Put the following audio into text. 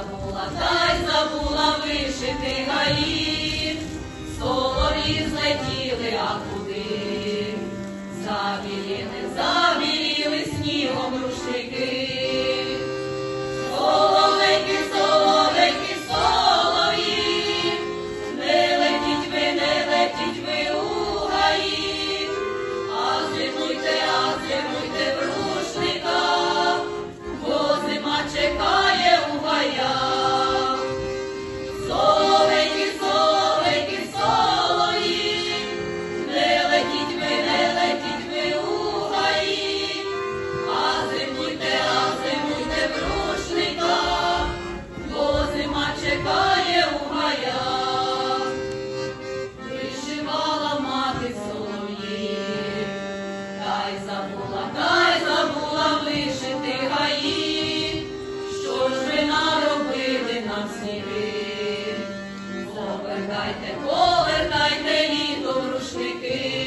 забула, та й забула вишити гаї, солові злетіли, а куди? Забіли повертайте, повертайте літом рушники.